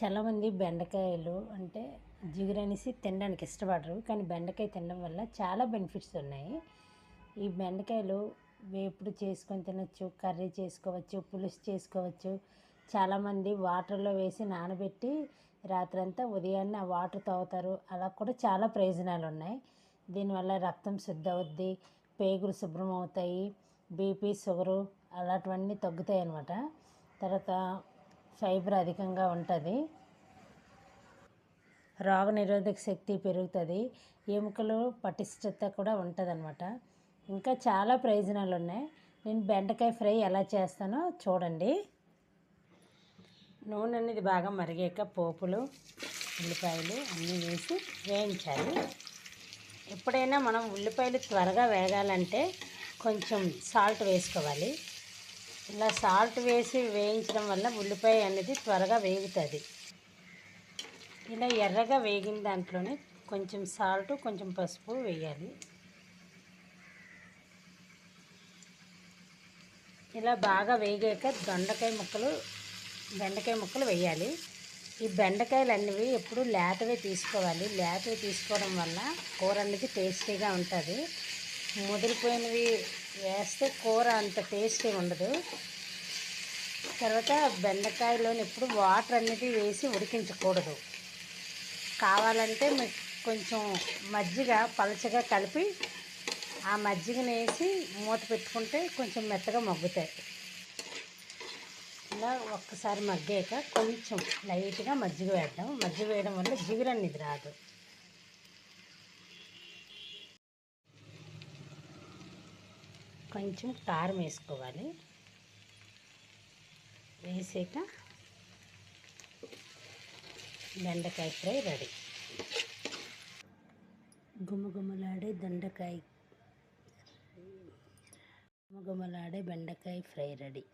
చాలామంది బెండకాయలు అంటే జిగురనేసి తినడానికి ఇష్టపడరు. కానీ బెండకాయ తినడం వల్ల చాలా బెనిఫిట్స్ ఉన్నాయి. ఈ బెండకాయలు వేపుడు చేసుకొని తినచ్చు కర్రీ చేసుకోవచ్చు పులుసు చేసుకోవచ్చు. చాలామంది వాటర్లో వేసి నానబెట్టి రాత్రంతా ఉదయాన్నే ఆ వాటర్ తాగుతారు. అలా కూడా చాలా ప్రయోజనాలు ఉన్నాయి. దీనివల్ల రక్తం శుద్ధ అవుద్ది పేగులు శుభ్రం అవుతాయి బీపీ షుగరు అలాంటివన్నీ తగ్గుతాయి అన్నమాట. తర్వాత ఫైబర్ అధికంగా ఉంటుంది. రోగ నిరోధక శక్తి పెరుగుతుంది. ఎముకలు పటిష్టత కూడా ఉంటుంది అనమాట ఇంకా చాలా ప్రయోజనాలు ఉన్నాయి నేను బెండకాయ ఫ్రై ఎలా చేస్తానో చూడండి. నూనె అనేది బాగా మరిగాక పోపులు ఉల్లిపాయలు అన్నీ వేసి వేయించాలి. ఎప్పుడైనా మనం ఉల్లిపాయలు త్వరగా వేగాలంటే కొంచెం సాల్ట్ వేసుకోవాలి. ఇలా సాల్ట్ వేసి వేయించడం వల్ల ఉల్లిపాయ అనేది త్వరగా వేగుతుంది. ఇలా ఎర్రగా వేగిన దాంట్లోనే కొంచెం సాల్ట్ కొంచెం పసుపు వేయాలి. ఇలా బాగా వేగాక దొండకాయ ముక్కలు బెండకాయ ముక్కలు వేయాలి. ఈ బెండకాయలు అన్నివి ఎప్పుడు లేతవే తీసుకోవాలి. లేతవి తీసుకోవడం వల్ల కూర అనేది టేస్టీగా ఉంటుంది. ముదిరిపోయినవి వేస్తే కూర అంత టేస్టీ ఉండదు. తర్వాత బెండకాయలోని ఎప్పుడు వాటర్ అనేది వేసి ఉడికించకూడదు. కావాలంటే మీకు కొంచెం మజ్జిగ పలచగా కలిపి ఆ మజ్జిగని వేసి మూత పెట్టుకుంటే కొంచెం మెత్తగా మగ్గుతాయి. ఇలా ఒక్కసారి మగ్గాక కొంచెం లైట్గా మజ్జిగ వేద్దాం. మజ్జిగ వేయడం వల్ల జిగురు అనేది రాదు. కొంచెం కారం వేసుకోవాలి. వేసాక బెండకాయ ఫ్రై రెడీ. గుమగుమలాడే దొండకాయ. గుమగుమలాడే బెండకాయ ఫ్రై రెడీ.